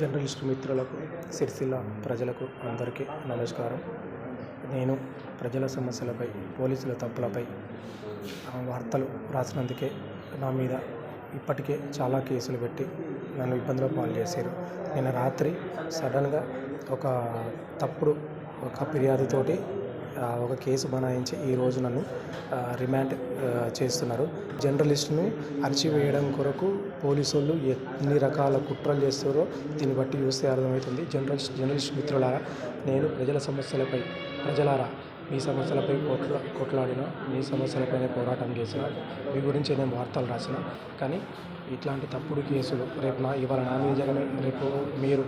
Journalist మిత్రులకు సిరిసిల్ల ప్రజలకు అందరికీ నమస్కారం. నేను ప్రజల సమస్యలపై పోలీసుల తప్పులపై వార్తలు రాసినందుకే నా మీద ఇప్పటికే చాలా కేసులు పెట్టి నన్ను ఇబ్బందుల పాలు చేశారు. నిన్న రాత్రి సడన్గా ఒక తప్పుడు ఒక ఫిర్యాదుతోటి ఒక కేసు బనాయించి ఈరోజు నన్ను రిమాండ్ చేస్తున్నారు. జర్నలిస్ట్ను అరిచివేయడం కొరకు పోలీసు వాళ్ళు ఎన్ని రకాల కుట్రలు చేస్తారో దీన్ని బట్టి చూస్తే అర్థమవుతుంది. జర్నలిస్ట్ జర్నలిస్ట్ మిత్రులారా నేను ప్రజల సమస్యలపై ప్రజలారా మీ సమస్యలపై కొట్లా కొట్లాడిన మీ సమస్యలపైనే పోరాటం చేసిన మీ గురించి నేను వార్తలు రాసిన కానీ ఇట్లాంటి తప్పుడు కేసులు రేపు నా ఇవాళ నా మీద జరగని రేపు మీరు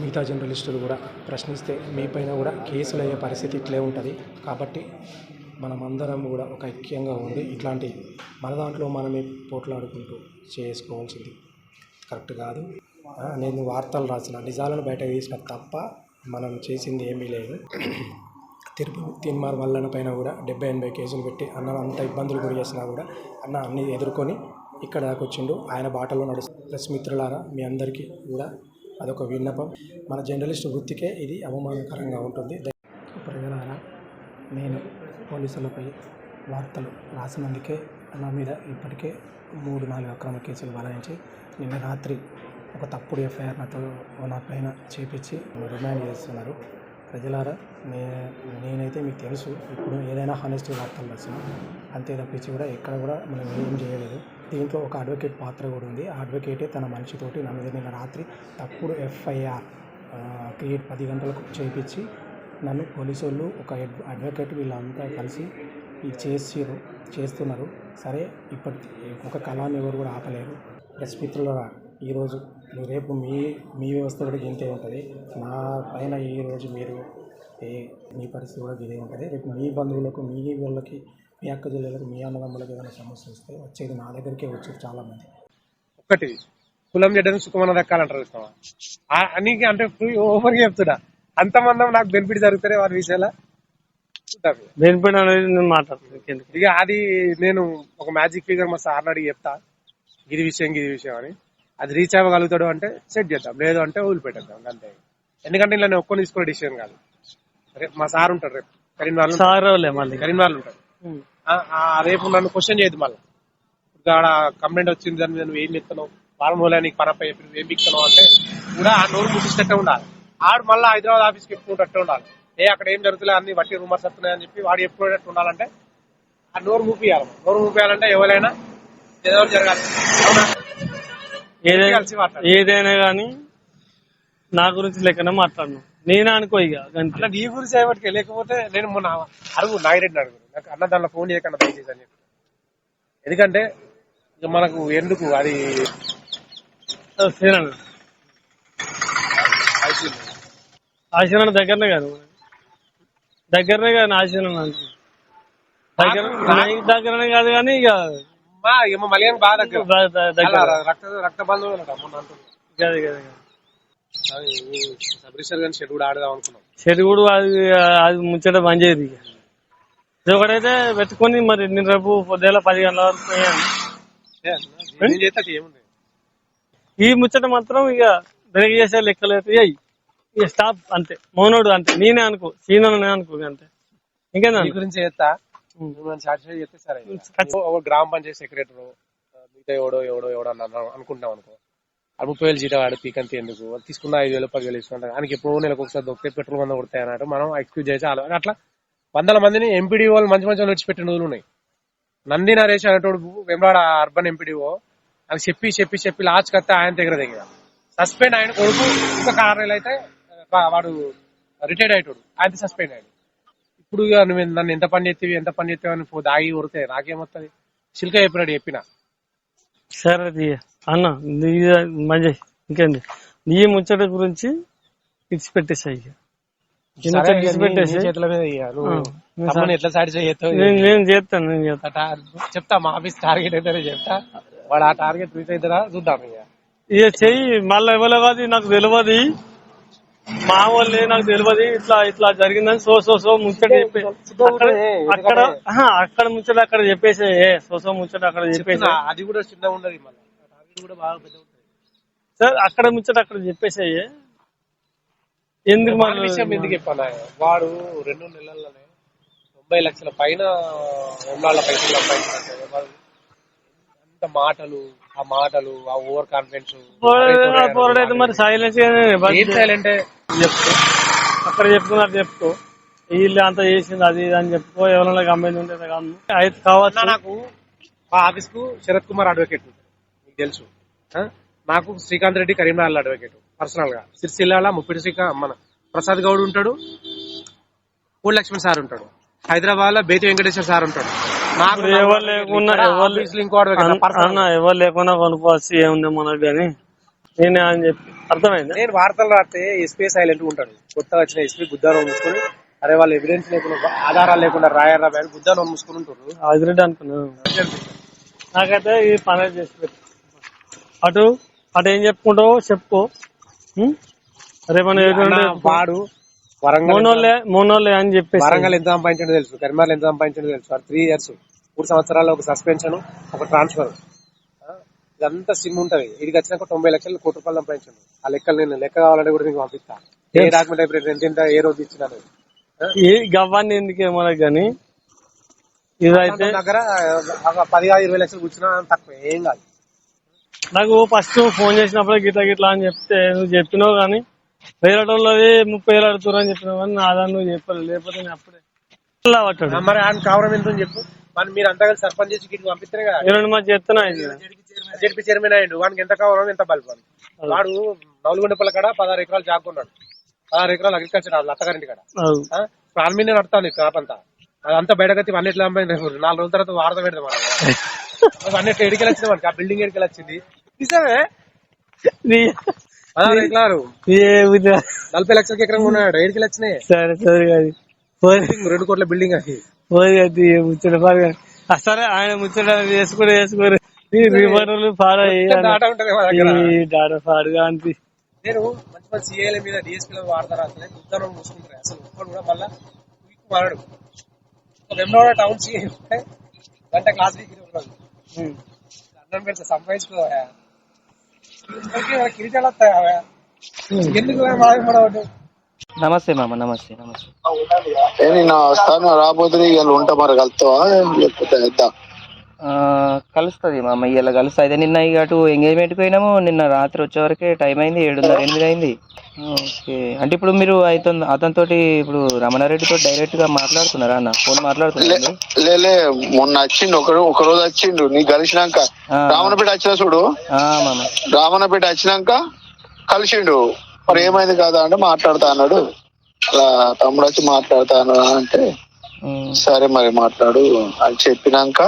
మిగతా జర్నలిస్టులు కూడా ప్రశ్నిస్తే మీ పైన కూడా కేసులు అయ్యే పరిస్థితి ఇట్లే ఉంటుంది. కాబట్టి మనం అందరం కూడా ఒక ఐక్యంగా ఉండి ఇట్లాంటి మన దాంట్లో మనమే పోట్లాడుకుంటూ చేసుకోవాల్సింది. కరెక్ట్ కాదు. నేను వార్తలు రాసిన నిజాలను బయట తీసిన తప్ప మనం చేసింది ఏమీ లేదు. తిరుపతి తిన్మార్ వల్లన పైన కూడా డెబ్బై ఎనభై కేసులు పెట్టి అన్న అంత ఇబ్బందులు గురి చేసినా కూడా అన్న అన్ని ఎదుర్కొని ఇక్కడ దాకా వచ్చిండు. ఆయన బాటలో నడుస్తు ప్రెస్ మిత్రులారా మీ అందరికీ కూడా అదొక విన్నపం. మన జర్నలిస్ట్ వృత్తికే ఇది అవమానకరంగా ఉంటుంది. ప్రజలారా నేను పోలీసులపై వార్తలు రాసినందుకే నా మీద ఇప్పటికే మూడు నాలుగు అక్రమ కేసులు బలాయించి నిన్న రాత్రి ఒక తప్పుడు ఎఫ్ఐఆర్ నాతో నా పైన చేపించి రిమాండ్ చేస్తున్నారు. ప్రజలారా నే నేనైతే మీకు తెలుసు ఇప్పుడు ఏదైనా హానెస్టీ వార్తలు రాసిన అంతే తప్పించి కూడా ఎక్కడ కూడా మనం ఏం చేయలేదు. దీంట్లో ఒక అడ్వకేట్ పాత్ర కూడా ఉంది. ఆ అడ్వకేటే తన మనిషితోటి నన్ను మీద నిన్న రాత్రి తప్పుడు ఎఫ్ఐఆర్ క్రియేట్ పది గంటలకు చేపించి నన్ను పోలీసు వాళ్ళు ఒక అడ్వకేట్ వీళ్ళంతా కలిసి ఇది చేసిరు చేస్తున్నారు. సరే ఇప్పటి ఒక కళాన్ని ఎవరు కూడా ఆపలేరు. ప్రెస్ మిత్రులరా ఈరోజు రేపు మీ మీ వ్యవస్థ కూడా ఇంతే ఉంటుంది. నా పైన ఈరోజు మీరు ఏ మీ పరిస్థితి కూడా ఇదే ఉంటుంది. రేపు మీ బంధువులకు మీ వాళ్ళకి మీ అక్క జిల్లాలకు మీ అన్నదమ్ములకు ఏదైనా సమస్య వస్తే వచ్చేది నా దగ్గరికే వచ్చారు చాలామంది. ఒక్కటి కులం చెడ్డని సుఖమన్న దక్కాలంటారు చూస్తావా ఆ- నీకు అంటే ఓవర్ చెప్తున్నా. అంతమంది నాకు బెనిఫిట్ జరుగుతారే వారి విషయాల. బెనిఫిట్ అనేది నేను మాట్లాడుతున్నాను ఇక అది నేను ఒక మ్యాజిక్ ఫిగర్ మా సార్ని అడిగి చెప్తా. గిది విషయం గిది విషయం అని. అది రీచ్ అవ్వగలుగుతాడు అంటే సెట్ చేద్దాం. లేదు అంటే వదిలిపెట్టేద్దాం అంతే. ఎందుకంటే ఇలా నేను ఒక్కని తీసుకునే డిసిషన్ కాదు. రేపు మా సార్ ఉంటాడు రేపు. సార్ ఉంటాడు ఆ- ఆ రేపు నన్ను క్వశ్చన్ చేయదు మళ్ళీ. ఇప్పుడు ఆడ కంప్లైంట్ వచ్చింది దాన్ని నువ్వు ఏం చెప్తున్నావు? వారం రోజులు నీకు పనపై చెప్పి ఏం బిక్తున్నావు అంటే కూడా ఆ నోరు ముట్టిస్తట్టే ఉండాలి. ఆడు మళ్ళీ హైదరాబాద్ ఆఫీస్కి చెప్పుకుంటట్టే ఉండాలి. ఏ అక్కడ ఏం జరుగుతుంది అన్ని వట్టి రూమర్స్ వస్తున్నాయని చెప్పి వాడు చెప్పుకునేటట్టు ఉండాలంటే ఆ నోరు మూపియాలి నోరు మూపియాలంటే ఎవరైనా ఏదో జరగాలి? ఏదైనా గానీ నా గురించి లెక్కనే మాట్లాడను. నేనే అనుకో ఇక. అట్లా నీ గురించి చేయబట్టి లేకపోతే నేను మొన్న అడుగు నాగిరెడ్డిని అడుగు. నాకు అన్న దాంట్లో ఫోన్ చేయకుండా దయచేసి అని చెప్పి. ఎందుకంటే ఇక మనకు ఎందుకు అది? సరేనా ఆశీర్వాదం దగ్గరనే కాదు. దగ్గరనే కాదు ఆశీర్వాదం అంటే. దగ్గర దగ్గరనే కాదు కానీ ఇక మా ఏమో మలయాళం బాగా దగ్గర. ద- ద- దగ్గర. అలా రక్త రక్త బంధువులు అన్నమాట మొన్న అంటున్నా. గది గది గది. షెడ్ కూడా ఆడదాం అనుకున్నాం. చెడుగుడు అది అది ముచ్చట ఇక. ఇది ఒకటైతే పెట్టుకొని మరి నేను రేపు పొద్దుల పది గంటల వరకు పోయాను. ఏముంది? ఈ ముచ్చట మాత్రం ఇక బ్రేక్ చేసే లెక్కలేదు అయ్యి ఇక స్టాప్ అంతే. మౌనోడు అంతే. నేనే అనుకో సీనో నేను అనుకో అంతే. ఇంకేనా నీ గురించి చేస్తా. ఒక గ్రామ పంచాయతీ సెక్రటరీ మిగతా ఎవడో ఎవడో ఎవడో అనుకుంటాం అనుకో. అది ముప్పై వేలు జీతం ఆడు పీకంత ఎందుకు? వాళ్ళు తీసుకున్న ఐదు వేలు పది వేలు ఇస్తుంటారు. ఆయనకి ఎప్పుడో నెలకు ఒకసారి దొరికితే పెట్రోల్ మంద కొడతాయి అన్నట్టు మనం ఎక్స్క్యూజ్ చేసి అలా అట్లా వందల మందిని ఎంపీడీ వాళ్ళు మంచి మంచి వాళ్ళు విడిచిపెట్టిన రోజులు ఉన్నాయి. నంది నరేష్ అనేటోడు వెంబడ అర్బన్ ఎంపీడీఓ అని చెప్పి చెప్పి చెప్పి లాస్ట్ కత్తే ఆయన దగ్గర దగ్గర సస్పెండ్ ఆయన కొడుకు ఇంకా ఆరు నెలలు అయితే వాడు రిటైర్డ్ అయ్యేటోడు. ఆయన సస్పెండ్ అయ్యాడు. ఇప్పుడు ఇక నువ్వు నన్ను ఎంత పని చేస్తావి ఎంత పని చేస్తావు అని పో దాగి కొడితే నాకేమొస్తుంది చిల్క చెప్పినాడు చెప్పిన. సరే అన్న నీ మంచి ఇంకేంది? నీ ముచ్చట గురించి నువ్వు ఆ, నేను నేను చేస్తాను చెప్తా మా ఆఫీస్ టార్గెట్ అయితే చెప్తా. వాడు ఆ టార్గెట్ రీచ్ అవుతారా చూద్దాం ఇక. ఇక చెయ్యి మళ్ళీ ఎవరో కాదు నాకు తెలియదు మా వాళ్ళే నాకు తెలియదు ఇట్లా ఇట్లా జరిగిందని సో సో సో ముచ్చట చెప్పి అక్కడ ముచ్చట అక్కడ చెప్పేసి సో సో ముచ్చట అక్కడ చెప్పేసి. అది కూడా చిన్నగా ఉండదు మళ్ళీ టార్గెట్ కూడా బాగా పెద్ద ఉంటుంది. సార్ అక్కడ ముచ్చట అక్కడ చెప్పేసాయి. ఎందుకు మన విషయం ఎందుకు చెప్పాను వాడు రెండు నెలల్లోనే తొంభై లక్షల పైన ఉన్నవాళ్ళ పైసలు అంత మాటలు ఆ మాటలు ఆ ఓవర్ కాన్ఫిడెన్స్? పోరాడైతే మరి సైలెన్స్ చేయాలంటే చెప్తూ అక్కడ చెప్పుకున్నారు చెప్పుకో వీళ్ళు అంత చేసింది అది ఇది అని చెప్పుకో ఎవరైనా కంపెనీ ఉంటే కావచ్చు. నాకు మా ఆఫీస్కు శరత్ కుమార్ అడ్వకేట్ మీకు తెలుసు? నాకు శ్రీకాంత్ రెడ్డి కరీంనగర్ అడ్వకేట్ పర్సనల్గా. సిరిసిల్లాల ముప్పిడి శ్రీకా మన ప్రసాద్ గౌడ్ ఉంటాడు. పూల్ లక్ష్మణ్ సార్ ఉంటాడు. హైదరాబాద్లో బేతి వెంకటేశ్వర సార్ ఉంటాడు. నాకు ఎవరు లేకున్నా ఎవరు లేకున్నా కొనుక్కోవచ్చు ఏముంది మనకు కానీ నేనే అని చెప్పి. అర్థమైందా? నేను వార్తలు రాస్తే ఎస్పీ సైలెంట్ ఉంటాడు. కొత్తగా వచ్చిన ఎస్పీ బుద్ధారం మూసుకొని అరే వాళ్ళు ఎవిడెన్స్ లేకుండా ఆధారాలు లేకుండా రాయరా అని బుద్ధారం మూసుకొని ఉంటారు అనుకున్నాను నాకైతే ఈ పని చేసి అటు అటు ఏం చెప్పుకుంటావు చెప్పుకో ఉం? రేపు వాడు వరంగల్ మోనోళ్ళే మోనోళ్ళే అని చెప్పేసి. వరంగల్ ఎంత సంపాదించడం తెలుసు. కరీంనగర్ ఎంత సంపాదించడం తెలుసు. త్రీ ఇయర్స్ మూడు సంవత్సరాల్లో ఒక సస్పెన్షన్ ఒక ట్రాన్స్ఫర్ ఇదంతా సిమ్ ఉంటది. ఇడికి వచ్చినాక తొంభై లక్షలు కోటి రూపాయలు సంపాదించండి. ఆ లెక్కలు నేను లెక్క కావాలంటే కూడా నీకు పంపిస్తా. ఏ డాక్యుమెంట్ అయిపోయి ఎంత ఎంత ఏ రోజు ఇచ్చినా. ఈ గవ్వాన్ని ఎందుకే మనకు కానీ ఇదైతే దగ్గర ఒక పది కాదు ఇరవై లక్షలు కూర్చున్నా తక్కువ. ఏం కాదు. నాకు ఫస్ట్ ఫోన్ చేసినప్పుడు గిట్లా గిట్లా అని చెప్తే నువ్వు చెప్పినావు కానీ వేరే వాళ్ళది ముప్పై వేలు అడుగుతారు అని చెప్పినావు కానీ నా దాన్ని నువ్వు చెప్పలేదు లేకపోతే నేను అప్పుడే పట్టాడు మరి ఆయన కావడం ఎంత చెప్పు. మరి మీరు అంతా కలిసి సర్పంచ్ చేసి గిట్ల పంపిస్తేనే కదా. చెప్తున్నా. జడ్పీ చైర్మన్ అయ్యిండు. వానికి ఎంత కావాలో ఎంత బల్బు. వాడు నలుగుండ పిల్ల కాడ పదహారు ఎకరాలు జాక్కున్నాడు పదహారు ఎకరాలు అగ్రికల్చర్ అత్తగారింటి కాడ. నేను నడుతాను క్రాప్ అంతా. అదంతా బయటకత్తి అన్నిట్లో నాలుగు రోజుల తర్వాత వారద పెడదాం అన్నిట్లో ఎడికెళ్ళి వచ్చింది మనకి ఆ బిల్డింగ్ ఎడికెళ్ళి వచ్చింది. నిజమే పదహారు ఎకరాలు నలభై లక్షలకి ఎకరం ఉన్నాడు ఎడికెళ్ళి వచ్చినాయి. సరే సరే రెండు కోట్ల బిల్డింగ్ అది. పోయి అది ముచ్చట పాడు సరే ఆయన ముచ్చట వేసుకుని వేసుకుని ఈ రివర్లు పాడయ్యి డాటా ఉంటది మా దగ్గర. ఈ డాటా పాడుగా అంతే నేను మంచి మంచి సీఏల మీద డిఎస్పీ వాడతారు? అసలు ఉత్తరం చూసుకుంటారు. అసలు ఒక్కడు కూడా మళ్ళా ఒక వెమ్లవాడ టౌన్ సీఏ గంట క్లాస్ వీక్ అన్నం పెడితే సంపాదించుకోవా నమస్తే మామ నమస్తే నమస్తే ఏ నేను వస్తాను రాబోతుంది ఇవాళ ఉంటా మరి కలుస్తావా లేకపోతే వద్దా కలుస్తుంది మామ ఇవాళ కలుస్తా. అయితే నిన్న ఇక అటు ఎంగేజ్మెంట్ పోయినాము నిన్న రాత్రి వచ్చే వరకే టైం అయింది ఏడున్నర ఎనిమిది అయింది. ఓకే. అంటే ఇప్పుడు మీరు అయితే అతనితో ఇప్పుడు రమణారెడ్డితో డైరెక్ట్గా మాట్లాడుతున్నారా అన్న? ఫోన్ మాట్లాడుతున్నారా లే లే మొన్న వచ్చిండు ఒక ఒక రోజు వచ్చిండు నీ కలిసినాక. ఆ. రామనపేట వచ్చిన చూడు. రామనపేట వచ్చినాక కలిసిండు. మరి ఏమైంది కదా అంటే మాట్లాడుతా అన్నాడు. అలా తమ్ముడు వచ్చి మాట్లాడుతా అన్నాడు అంటే సరే మరి మాట్లాడు అని చెప్పినాక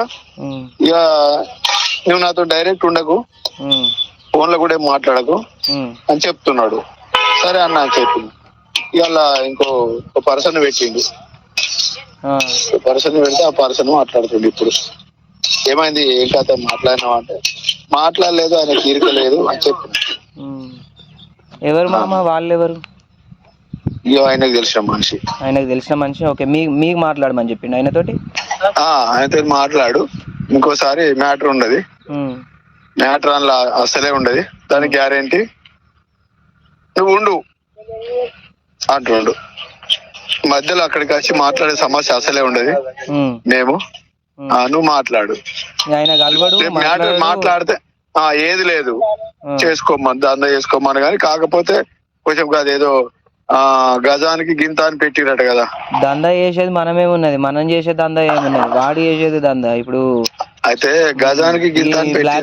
ఇక నువ్వు నాతో డైరెక్ట్ ఉండకు. ఫోన్లో కూడా మాట్లాడకు అని చెప్తున్నాడు. సరే అన్న అని చెప్పింది ఇవాళ ఇంకో పర్సన్ పెట్టిండు. పర్సన్ పెడితే ఆ పర్సన్ మాట్లాడుతుంది ఇప్పుడు. ఏమైంది? ఏం కథ? మాట్లాడినావు అంటే? మాట్లాడలేదు ఆయన తీరికలేదు అని చెప్పిన. ఉమ్. ఎవరు మామ? వాళ్ళు ఎవరు ఇక ఆయనకు తెలిసిన మనిషి. ఆయనకు తెలిసిన మనిషి ఓకే. మీ మీకు మాట్లాడమని చెప్పిండు ఆయనతోటి? ఆ ఆయనతో మాట్లాడు. ఇంకోసారి మ్యాటర్ ఉండదు. మ్యాటర్ అందులో అసలే ఉండదు. దాని గ్యారెంటీ. నువ్వు ఉండు. అంటుండు మధ్యలో అక్కడికి వచ్చి మాట్లాడే సమస్య అసలే ఉండదు. మేము. నువ్వు మాట్లాడు. మ్యాటర్. మాట్లాడితే ఆ ఏది లేదు. చేసుకోమని దంద చేసుకోమని కానీ కాకపోతే కొంచెం అదేదో ఆ గజానికి గింత అని పెట్టిరట కదా. దందా చేసేది మనమే ఉన్నది. మనం చేసే దందా ఏమున్నది? వాడు చేసేది దందా. ఇప్పుడు అయితే గజానికి గింత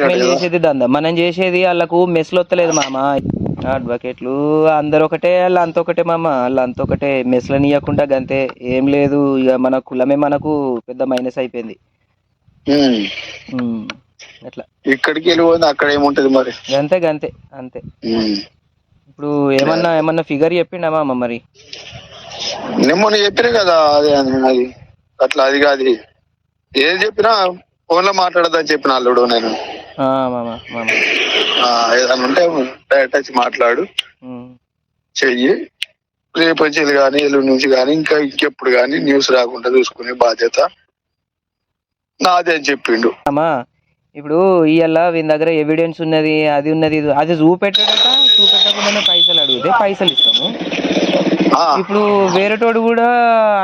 అని చేసేది దందా. మనం చేసేది వాళ్ళకు మెస్లు వస్తలేదు మామ. అడ్వకేట్లు అందరు ఒకటే వాళ్ళు అంత ఒకటే మామ. వాళ్ళు అంత ఒకటే మెస్లు నీయకుండా గంతే. ఏం లేదు. ఇక మన కులమే మనకు పెద్ద మైనస్ అయిపోయింది. అట్లా. ఇక్కడికి వెళ్ళిపోయింది అక్కడ ఏముంటది మరి? గంతే గంతే అంతే. ఇప్పుడు ఏమన్నా ఏమన్నా ఫిగర్ చెప్పిండా మామ మరి? నేను మొన్న చెప్పిన కదా అది అది అట్లా అది కాదు. ఏది చెప్పినా ఫోన్లో మాట్లాడదని చెప్పిన అల్లుడు నేను. ఆ, మామ మామ. ఆ, ఏదైనా ఉంటే డైరెక్ట్ వచ్చి మాట్లాడు. ఉమ్, చెయ్యి. రేపు వచ్చేది కానీ ఎల్లుండి నుంచి కానీ ఇంకా ఇంకెప్పుడు కానీ న్యూస్ రాకుండా చూసుకునే బాధ్యత నాదే అని చెప్పిండు. అమ్మా ఇప్పుడు ఇవాళ వీని దగ్గర ఎవిడెన్స్ ఉన్నది అది ఉన్నది ఇది అది చూపెట్టాడట చూపెట్టకుండానే పైసలు అడిగితే పైసలు ఇస్తాము. ఇప్పుడు వేరేటోడు కూడా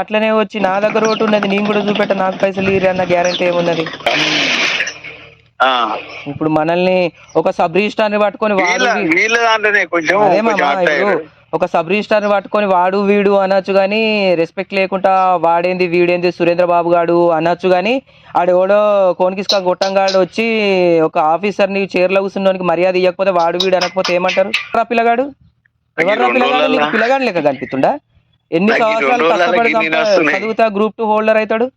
అట్లనే వచ్చి నా దగ్గర ఒకటి ఉన్నది నేను కూడా చూపెట్ట నాకు పైసలు ఇరి అన్న గ్యారంటీ ఏమున్నది. ఇప్పుడు మనల్ని ఒక సబ్ రిజిస్టార్ పట్టుకొని వీళ్ళ కొంచెం ఒక సబ్ రిజిస్టార్ని పట్టుకొని వాడు వీడు అనొచ్చు కానీ రెస్పెక్ట్ లేకుండా వాడేంది వీడేంది సురేంద్ర బాబు గాడు అనొచ్చు కానీ ఆడెవడో కోనికిస్కా గొట్టంగాడు వచ్చి ఒక ఆఫీసర్ని చైర్లో కూర్చున్నోనికి మర్యాద ఇవ్వకపోతే వాడు వీడు అనకపోతే ఏమంటారు? రా పిల్లగాడు? ఎవర్రా రెండు పిల్లగాడు? పిల్లగాడు లెక్క కనిపిస్తుండా ఎన్ని సంవత్సరాలు కష్టపడి. చదువుతా గ్రూప్ టూ హోల్డర్ అవుతాడు?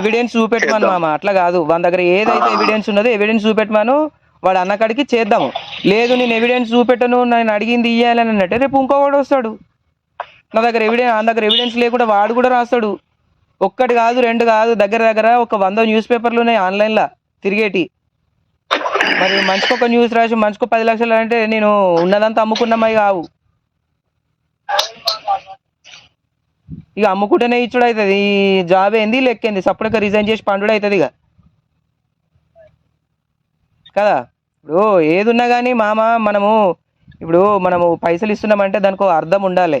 ఎవిడెన్స్ చూపెట్టమను. మామ. అట్లా కాదు. మన దగ్గర ఏదైతే. ఎవిడెన్స్ ఉన్నదో ఎవిడెన్స్ చూపెట్టమను. వాడు అన్నకాడికి చేద్దాము. లేదు నేను ఎవిడెన్స్ చూపెట్టను నేను అడిగింది ఇయ్యాలని అన్నట్టే రేపు ఇంకోవాడు వస్తాడు. నా దగ్గర ఎవిడెన్స్ నా దగ్గర ఎవిడెన్స్ లేకుండా వాడు కూడా రాస్తాడు. ఒక్కటి కాదు రెండు కాదు దగ్గర దగ్గర ఒక వంద న్యూస్ పేపర్లు ఉన్నాయి ఆన్లైన్లో తిరిగేటి. మరి మంచికి ఒక న్యూస్ రాసి మంచికి పది లక్షలు అంటే నేను ఉన్నదంతా అమ్ముకున్నామై కావు. ఇక అమ్ముకుంటేనే ఇచ్చుడు అవుతుంది ఈ జాబ్ ఏంది? లెక్కేంది? సప్పుడక రిజైన్ చేసి పండుడు అవుతుంది ఇక. కదా? ఇప్పుడు ఏది ఉన్నా కానీ మామ మనము ఇప్పుడు మనము పైసలు ఇస్తున్నామంటే దానికి అర్థం ఉండాలి.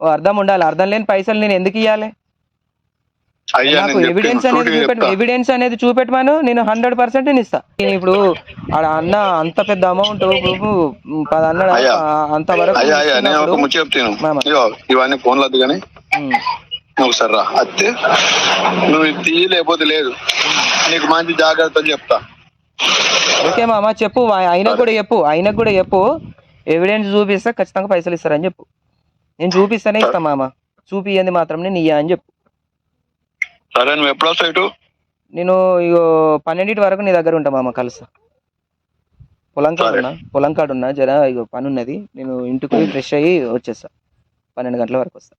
ఓ అర్థం ఉండాలి. అర్థం లేని పైసలు నేను ఎందుకు ఇవ్వాలి నాకు ఎవిడెన్స్ అనేది చూపెట్టు. ఎవిడెన్స్ అనేది చూపెట్టమను. నేను హండ్రెడ్ పర్సెంట్ నేను ఇస్తా. నేను ఇప్పుడు ఆడ అన్న అంత పెద్ద అమౌంట్ పది అయ్యా. అంత వరకు ఇవన్నీ వద్దు కానీ ఒకసారి రా. అత్తే నువ్వు ఇది తీయి లేకపోతే లేదు. నీకు మంచి జాగ్రత్తలు చెప్తా. ఓకే మామ చెప్పు. ఆయనకు కూడా చెప్పు. ఆయనకు కూడా చెప్పు. ఎవిడెన్స్ చూపిస్తే ఖచ్చితంగా పైసలు ఇస్తారని చెప్పు. నేను చూపిస్తేనే ఇస్తా మామ. చూపియంది మాత్రం నేను ఇయ్యా అని చెప్పు. సరే నువ్వు ఎప్పుడు వస్తావు ఇటు? నేను ఇగో పన్నెండింటి వరకు నీ దగ్గర ఉంటా మామ కలుస్తా. పొలం కాడ. ఉన్నా పొలం కాడ ఉన్నా జర ఇగో పని ఉన్నది నేను ఇంటికి ఫ్రెష్ అయ్యి వచ్చేస్తా. పన్నెండు గంటల వరకు వస్తా.